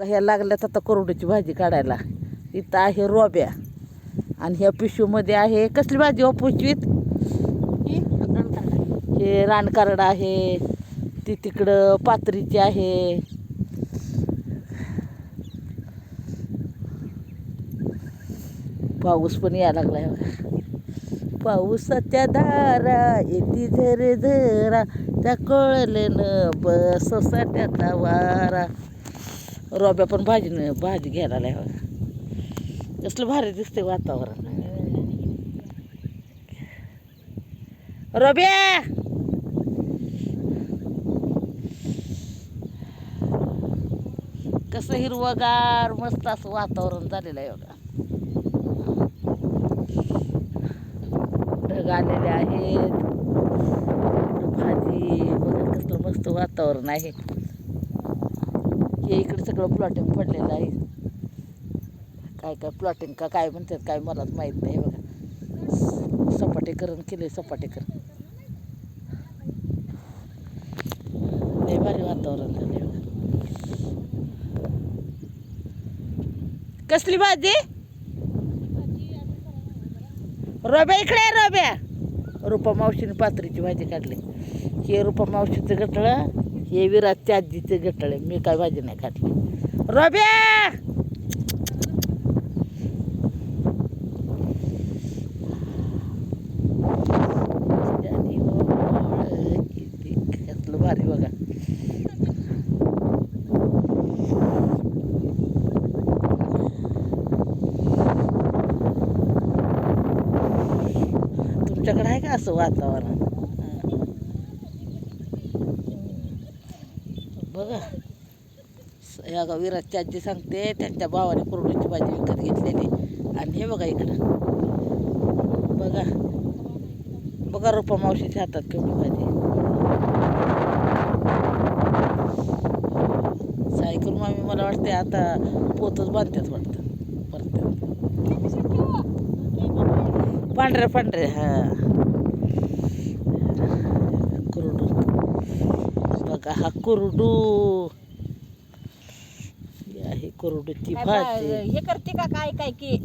ह्या लागल्यात आता कोरडूची भाजी काढायला. इथं आहे रोब्या. आणि ह्या पिशवीमध्ये आहे कसली भाजी हो पिशवीत हे रानकारड आहे ती तिकडं पात्रीची आहे. पाऊस पण यायला लागलाय. पाऊसाच्या धारा येती झर झरा त्या कळलं बस सोसाट्याचा वारा. रोब्या पण भाजी भाजी घ्यायला आलाय बघा. कसलं भारी दिसते वातावरण. रोब्या! कसं हिरवगार मस्त असं वातावरण झालेलं आहे बघा. ढग आलेले आहेत. भाजी बघा कसलं मस्त वातावरण आहे. हे इकडे सगळं प्लॉटिंग पडलेलं आहे. काय काय प्लॉटिंग का काय म्हणतात काय मलाच माहीत नाही बघा. सपाटीकरण केले सपाटीकरण. नाही भारी वातावरण झाले बघा कसली भाजी? रोब्या इकडे आहे, रोब्या रुपा मावशीने पात्रीची भाजी काढली. हे रुपा मावशीचं गटळं हे विराजच्या आजीचे गटळ. मी काय भाजी नाही हो, खातली रोब्या भारी बघा. तुमच्याकडे आहे का असं वातावरण हं. बघा. या विराजची आजी सांगते त्यांच्या भावाने कुरडूची भाजी विकत घेतलेली. आणि हे बघा इकडं. बघा. बघा रुपा मावशीच्या हातात केवढी भाजी. सायकल मामी मला वाटते आता पोतच बांधतात वाटतं. परत. पांढरे पांढरे हा कुरडू बघा हा कुरडू? ही आहे कुरडूची भाजी. हे करते का काय काय की?